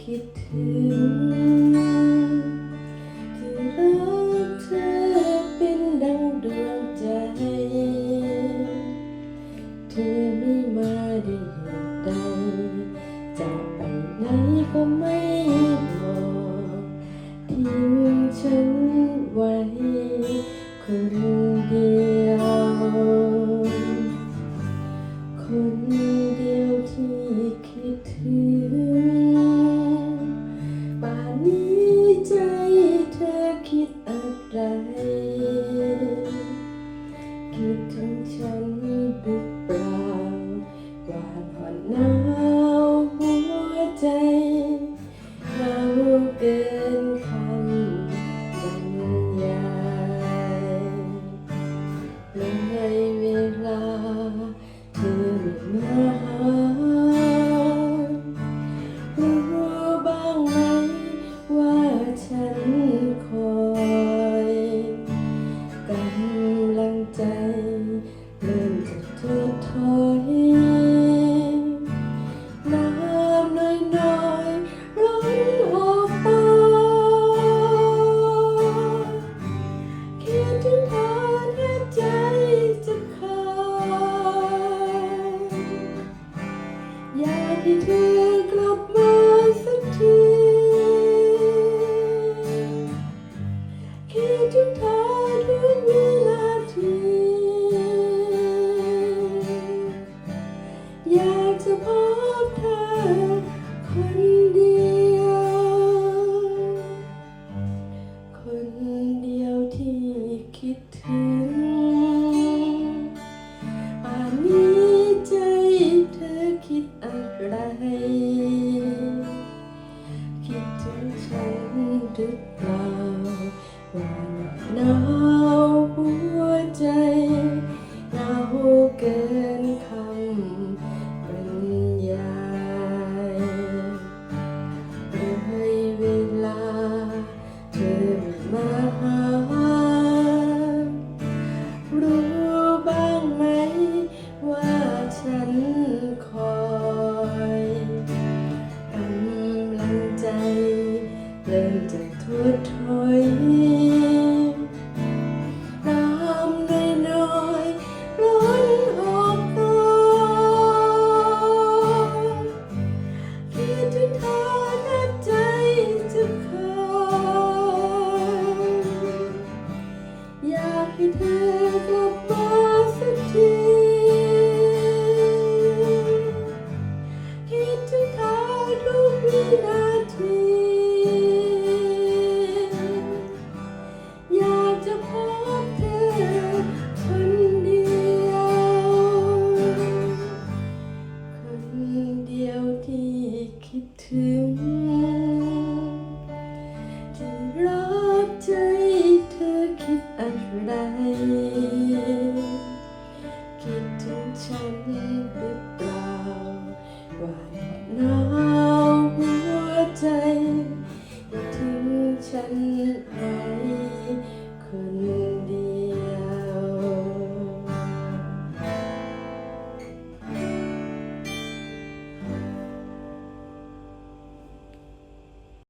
คิดถึง ที่รักเธอเป็นดังดวงใจ เธอไม่มาได้เหตุใดจะไปไหนก็ไม่บอกทิ้งฉันไว้คนเดียว คนเดียวที่คิดถึง ใจเริ่มจะทุ่อ เหาเกินคำปริญาเลยเวลาเธอมาหา รู้บ้างไหมว่าฉันคอยกำลังใจเริ่มจะทุดถอย I need the it right now.